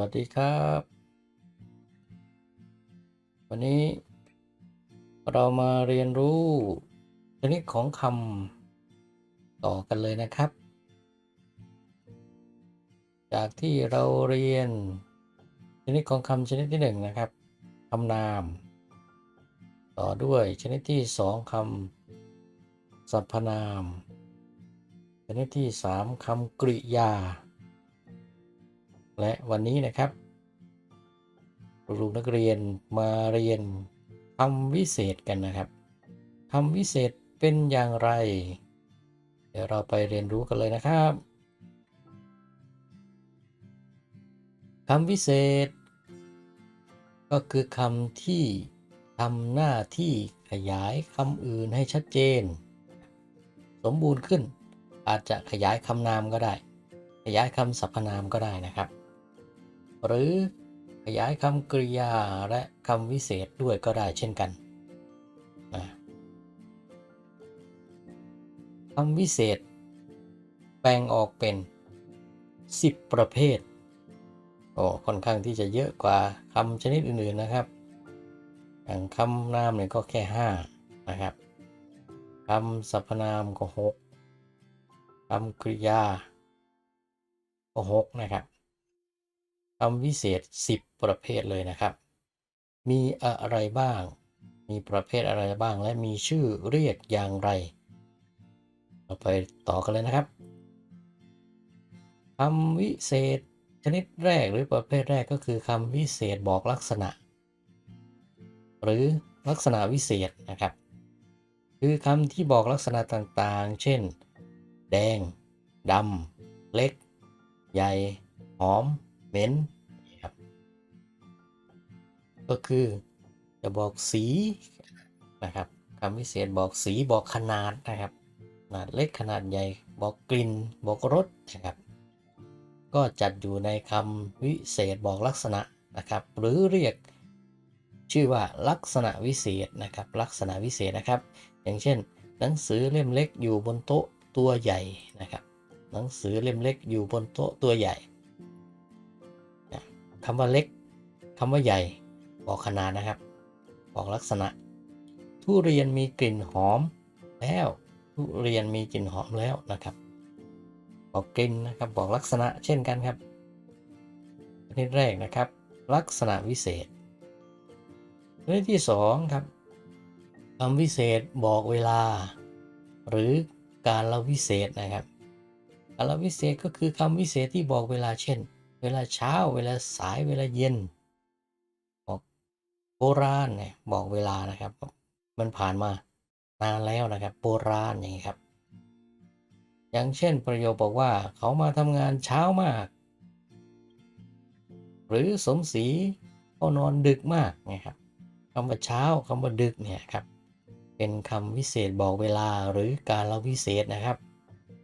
วัสดีครับ วันนี้เรามาเรียนรู้ชนิดของคำต่อกันเลยนะครับ จากที่เราเรียนชนิดของคำชนิดที่หนึ่งนะครับคำนาม ต่อด้วยชนิดที่สองคำสรรพนาม ชนิดที่สามคำกริยา และวันนี้นะครับลูกนักเรียนมาเรียนคำวิเศษกันนะครับคำวิเศษเป็นอย่างไร เดี๋ยวเราไปเรียนรู้กันเลยนะครับคำวิเศษ ก็คือคำที่ทำหน้าที่ขยายคำอื่นให้ชัดเจน สมบูรณ์ขึ้นอาจจะขยายคำนามก็ได้ ขยายคำสรรพนามก็ได้นะครับ หรือขยายคำกริยาและคำวิเศษด้วยก็ได้เช่นกันนะคำวิเศษ แบ่งออกเป็น 10 ประเภท โอ้ค่อนข้างที่จะเยอะกว่าคำชนิดอื่นๆนะครับอย่างคำนามเนี่ยก็แค่ 5 นะครับคำสรรพนามก็ 6คำกริยาก็ 6 นะครับ คำวิเศษ 10 ประเภทเลยนะครับ มีอะไรบ้าง มีประเภทอะไรบ้าง และมีชื่อเรียกอย่างไร เราไปต่อกันเลยนะครับคำวิเศษชนิดแรกหรือประเภทแรกก็คือคำวิเศษบอกลักษณะ หรือลักษณะวิเศษนะครับ คือคำที่บอกลักษณะต่างๆ เช่น แดงดำเล็ก ใหญ่ หอม ม็นครับ ก็คือจะบอกสีนะครับคำวิเศษบอกสีบอกขนาดนะครับขนาดเล็กขนาดใหญ่บอกกลิ่นบอกรสนะครับ ก็จัดอยู่ในคำวิเศษบอกลักษณะนะครับ หรือเรียกชื่อว่าลักษณะวิเศษนะครับ ลักษณะวิเศษนะครับ อย่างเช่น หนังสือเล่มเล็กอยู่บนโต๊ะตัวใหญ่นะครับ หนังสือเล่มเล็กอยู่บนโต๊ะตัวใหญ่ คำว่าเล็กคำว่าใหญ่ บอกขนาดนะครับ บอกลักษณะ ทุเรียนมีกลิ่นหอมแล้ว ทุเรียนมีกลิ่นหอมแล้วนะครับ บอกกลิ่นนะครับ บอกลักษณะเช่นกันครับชนิดแรกนะครับ ลักษณะวิเศษชนิดที่สองครับคำวิเศษบอกเวลา หรือการละวิเศษนะครับการละวิเศษก็คือคำวิเศษที่บอกเวลาเช่น วลาเช้า เวลาสายเวลาเย็น บอกโบราณเนี่ยบอกเวลานะครับ มันผ่านมานานแล้วนะครับ โบราณอย่างนี้ครับ อย่างเช่นประโยคบอกว่าเขามาทำงานเช้ามาก หรือสมศรีเขานอนดึกมากนะครับคำว่าเช้าคำว่าดึกเนี่ยครับ เป็นคำวิเศษบอกเวลาหรือการละวิเศษนะครับ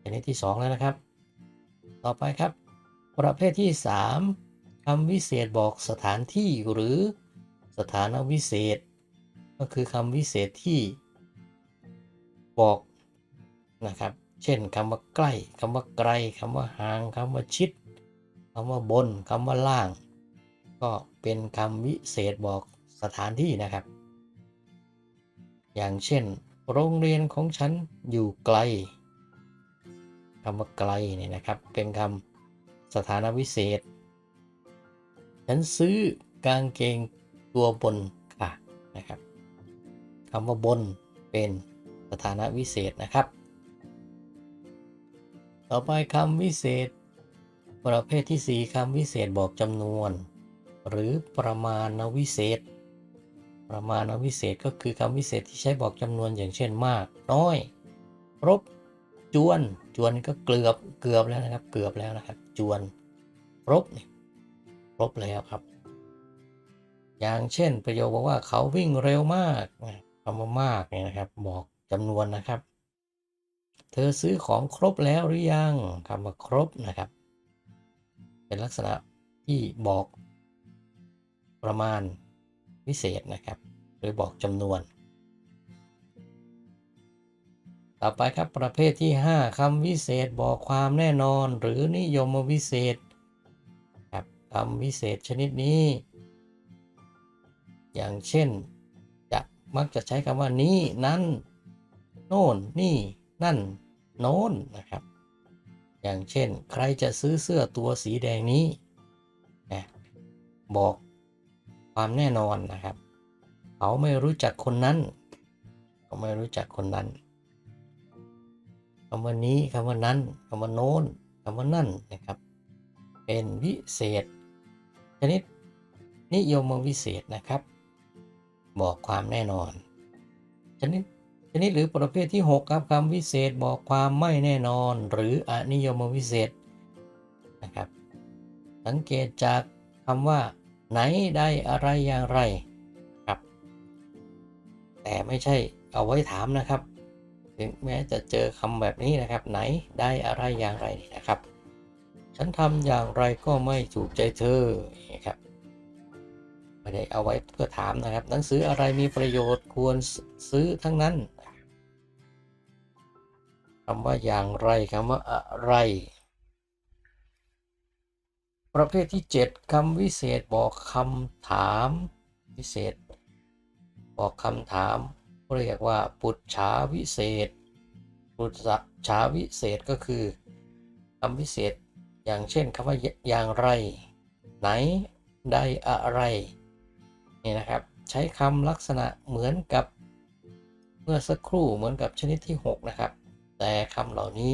ชนิดที่ 2 แล้วนะครับ ต่อไปครับ ประเภทที่ 3คำวิเศษบอกสถานที่หรือสถานวิเศษ ก็คือคำวิเศษที่บอกนะครับ เช่นคำว่าใกล้คำว่าไกลคำว่าห่างคำว่าชิดคำว่าบนคำว่าล่าง ก็เป็นคำวิเศษบอกสถานที่นะครับ อย่างเช่น โรงเรียนของฉันอยู่ไกลคำว่าไกลเนี่ยนะครับ เป็นคำ สถานะวิเศษ ฉันซื้อกางเกงตัวบนค่ะนะครับคำว่าบนเป็นสถานะวิเศษนะครับ ต่อไปคำวิเศษ ประเภทที่ 4คำวิเศษบอกจำนวน หรือประมาณวิเศษ ประมาณวิเศษก็คือคำวิเศษที่ใช้บอกจำนวนอย่างเช่นมาก น้อย ครบ จวน จวนก็เกือบเกือบแล้วนะครับ เกือบแล้วนะครับ จวนครบนี่ครบแล้วครับ อย่างเช่นประโยคบอกว่าเขาวิ่งเร็วมากคำว่ามากเนี่ยนะครับ บอกจำนวนนะครับ เธอซื้อของครบแล้วหรือยังคำว่าครบนะครับ เป็นลักษณะที่บอกประมาณวิเศษนะครับ หรือบอกจำนวน ต่อไปครับประเภทที่ 5คำวิเศษบอกความแน่นอน หรือนิยมวิเศษครับคำวิเศษชนิดนี้ อย่างเช่น จะมักจะใช้คำว่านี้นั้นโน่นนี่นั่น โน้นนะครับ อย่างเช่น ใครจะซื้อเสื้อตัวสีแดงนี้นะบอกความแน่นอนนะครับ เขาไม่รู้จักคนนั้น เขาไม่รู้จักคนนั้น คำว่านี้คำว่านั้นคำว่าโน้นคำว่านั่นนะครับ เป็นวิเศษ ชนิดนิยมวิเศษนะครับ บอกความแน่นอน ชนิดชนิดหรือประเภทที่ 6 ครับคำวิเศษบอกความไม่แน่นอน หรืออนิยมวิเศษนะครับ สังเกตจากคำว่า ไหนได้อะไรอย่างไรครับ แต่ไม่ใช่เอาไว้ถามนะครับ ถึงแม้จะเจอคำแบบนี้นะครับ ไหนได้อะไรอย่างไรนะครับ ฉันทำอย่างไรก็ไม่ถูกใจเธอครับไม่ได้เอาไว้เพื่อถามนะครับ หนังสืออะไรมีประโยชน์ควรซื้อทั้งนั้นคำว่าอย่างไรคำว่าอะไร ประเภทที่ 7คำวิเศษบอกคำถาม วิเศษ บอกคำถาม เรียกว่าปุจฉาวิเศษ ปุจฉาวิเศษก็คือคำวิเศษ อย่างเช่นคำว่าอย่างไร ไหนได้อะไรนี่นะครับใช้คำลักษณะเหมือนกับเมื่อสักครู่เหมือนกับชนิดที่ 6 นะครับ แต่คำเหล่านี้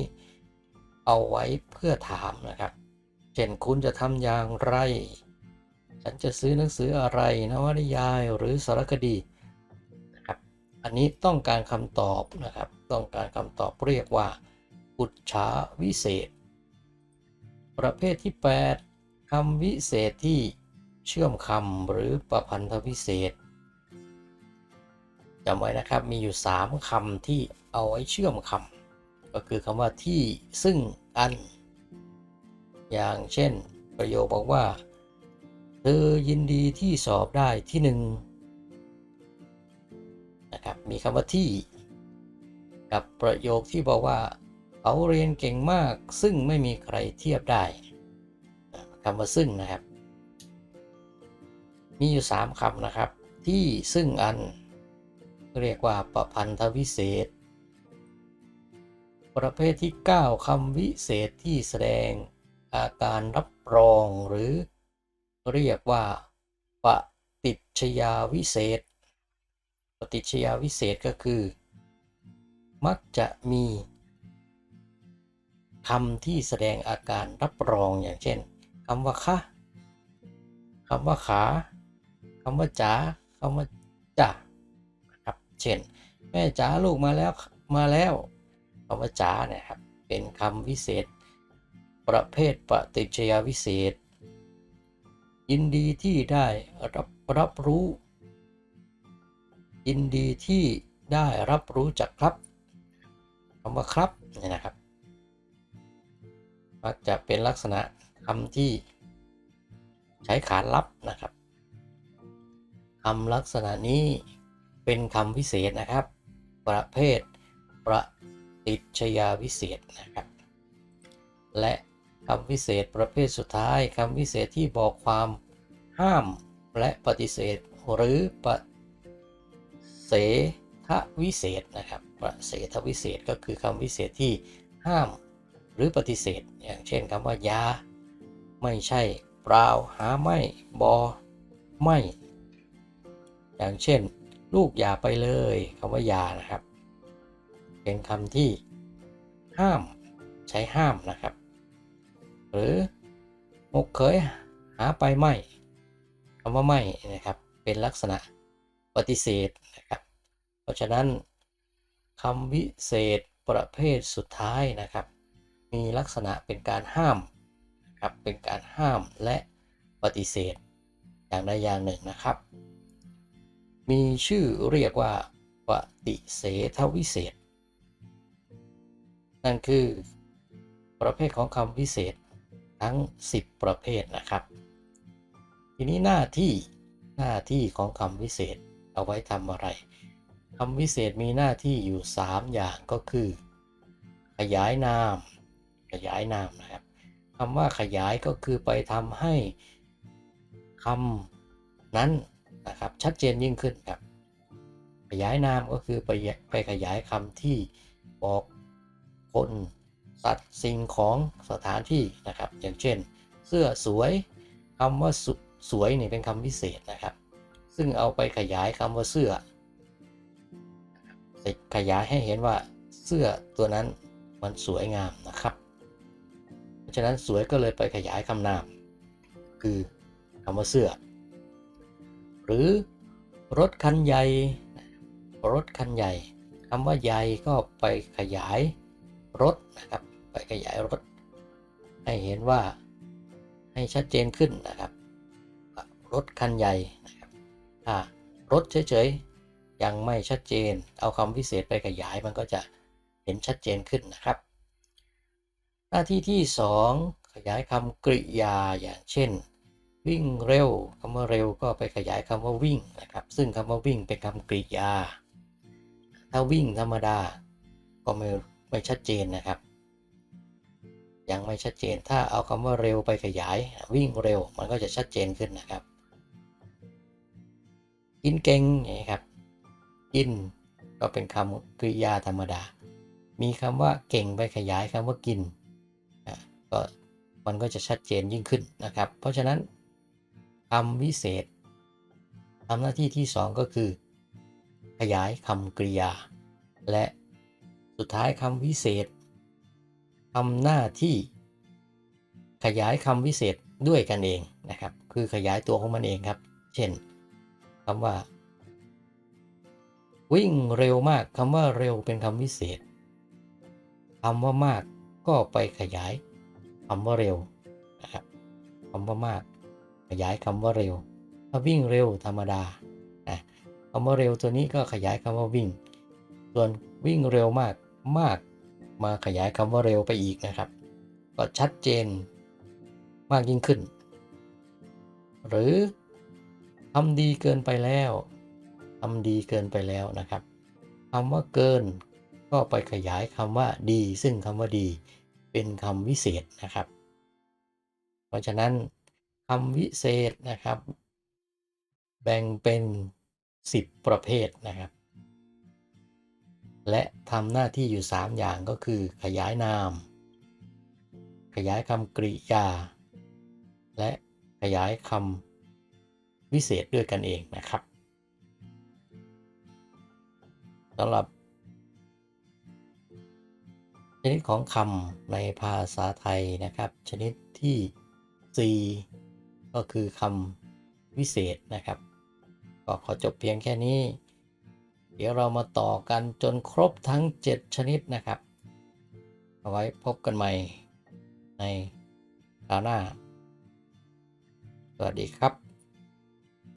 เอาไว้เพื่อถามนะครับ เช่นคุณจะทำอย่างไร ฉันจะซื้อหนังสืออะไรนวนิยายหรือสารคดี อันนี้ต้องการคำตอบนะครับ ต้องการคำตอบเรียกว่าปุจฉาวิเศษ ประเภทที่ 8คำวิเศษที่เชื่อมคำหรือประพันธวิเศษจำไว้นะครับมีอยู่ 3คำที่เอาไว้เชื่อมคำก็คือคำว่าที่ซึ่งอัน อย่างเช่น ประโยคบอกว่า เธอยินดีที่สอบได้ที่หนึ่ง นะครับ มีคำว่าที่ กับประโยคที่บอกว่าเขาเรียนเก่งมาก ซึ่งไม่มีใครเทียบได้คำว่าซึ่งนะครับ มีอยู่ 3คำนะครับ ที่ซึ่งอัน เรียกว่าประพันธวิเศษ ประเภทที่ 9คำวิเศษที่แสดงอาการรับรองหรือเรียกว่าปฏิชยาวิเศษ ปฏิชยาวิเศษก็คือ มักจะมีคำที่แสดงอาการรับรองอย่างเช่นคำว่าคะคำว่าขาคำว่าจ๋าคำว่าจ่าครับเช่น แม่จ๋าลูกมาแล้วมาแล้วคำว่าจ๋าเนี่ยครับเป็นคำวิเศษ ประเภทปฏิชยาวิเศษ ยินดีที่ได้รับรับรู้ ยินดีที่ได้รับรู้จากครับคำว่าครับเนี่ยนะครับมักจะเป็นลักษณะคำที่ใช้ขานรับนะครับคำลักษณะนี้เป็นคำวิเศษนะครับ ประเภทประติชยาวิเศษนะครับ และคำวิเศษประเภทสุดท้ายคำวิเศษที่บอกความห้ามและปฏิเสธหรือป เสทวิเศษนะครับประเสทวิเศษก็คือคำวิเศษที่ห้ามหรือปฏิเสธ อย่างเช่นคำว่ายา ไม่ใช่เปล่าหาไม่บอไม่ อย่างเช่น ลูกอย่าไปเลยคำว่ายานะครับ เป็นคำที่ห้ามใช้ห้ามนะครับ หรือหกเคยหาไปไม่คำว่าไม่นะครับเป็นลักษณะ ปฏิเสธนะครับ เพราะฉะนั้นคำวิเศษประเภทสุดท้ายนะครับ มีลักษณะเป็นการห้ามครับเป็นการห้ามและปฏิเสธอย่างใดอย่างหนึ่งนะครับ มีชื่อเรียกว่าปฏิเสธวิเศษ นั่นคือประเภทของคำวิเศษทั้ง 10 ประเภทนะครับ ทีนี้หน้าที่หน้าที่ของคำวิเศษ เอาไว้ทำอะไรคำวิเศษมีหน้าที่อยู่ 3 อย่างก็คือ ขยายนาม ขยายนามนะครับคำว่าขยายก็คือไปทำให้คำนั้นนะครับชัดเจนยิ่งขึ้นครับขยายนามก็คือไปไปขยายคำที่บอกคนสัตว์สิ่งของสถานที่นะครับ อย่างเช่น เสื้อสวยคำว่าสสวยนี่เป็นคำพิเศษนะครับ ซึ่งเอาไปขยายคำว่าเสื้อ ขยายให้เห็นว่าเสื้อตัวนั้นมันสวยงามนะครับ เพราะฉะนั้นสวยก็เลยไปขยายคำนาม คือคำว่าเสื้อ หรือรถคันใหญ่ รถคันใหญ่คำว่าใหญ่ก็ไปขยายรถนะครับ ไปขยายรถ ให้เห็นว่าให้ชัดเจนขึ้นนะครับ รถคันใหญ่ ถ้ารถเฉยๆ ยังไม่ชัดเจน เอาคำพิเศษไปขยายมันก็จะเห็นชัดเจนขึ้นนะครับ หน้าที่ที่ 2 ขยายคำกริยาอย่างเช่น วิ่งเร็วคำว่าเร็วก็ไปขยายคำว่าวิ่งนะครับ ซึ่งคำว่าวิ่งเป็นคำกริยา ถ้าวิ่งธรรมดา ก็ไม่ไม่ชัดเจนนะครับยังไม่ชัดเจน ถ้าเอาคำว่าเร็วไปขยาย วิ่งเร็วมันก็จะชัดเจนขึ้นนะครับ กินเก่งอย่างนี้ครับ กินก็เป็นคำกริยาธรรมดา มีคำว่าเก่งไปขยายคำว่ากินก็มันก็จะชัดเจนยิ่งขึ้นนะครับ เพราะฉะนั้นคำวิเศษทำหน้าที่ที่ 2 ก็คือ ขยายคำกริยา และสุดท้ายคำวิเศษทำหน้าที่ ขยายคำวิเศษด้วยกันเองนะครับ คือขยายตัวของมันเองครับ เช่น คำว่า วิ่งเร็วมากคำว่าเร็วเป็นคำวิเศษคำว่ามากก็ไปขยายคำว่าเร็วนะครับคำว่ามาก ขยายคำว่าเร็ว ถ้าวิ่งเร็วธรรมดานะคำว่าเร็วตัวนี้ก็ขยายคำว่าวิ่ง ส่วนวิ่งเร็วมากมาก มาขยายคำว่าเร็วไปอีกนะครับ ก็ชัดเจนมากยิ่งขึ้น หรือำดีเกินไปแล้วทำดีเกินไปแล้วนะครับคำว่าเกิน ก็ไปขยายคำว่าดี ซึ่งคำว่าดี เป็นคำวิเศษนะครับ เพราะฉะนั้นคำวิเศษนะครับ แบ่งเป็น 10 ประเภทนะครับ และทำหน้าที่อยู่ 3 อย่างก็คือ ขยายนาม ขยายคำกริยา และขยายคำ วิเศษด้วยกันเองนะครับสำหรับชนิดของคำในภาษาไทยนะครับ ชนิดที่ 4 ก็คือคำวิเศษนะครับ ก็ขอจบเพียงแค่นี้ เดี๋ยวเรามาต่อกันจนครบทั้ง 7 ชนิดนะครับ เอาไว้พบกันใหม่ในคราวหน้า สวัสดีครับ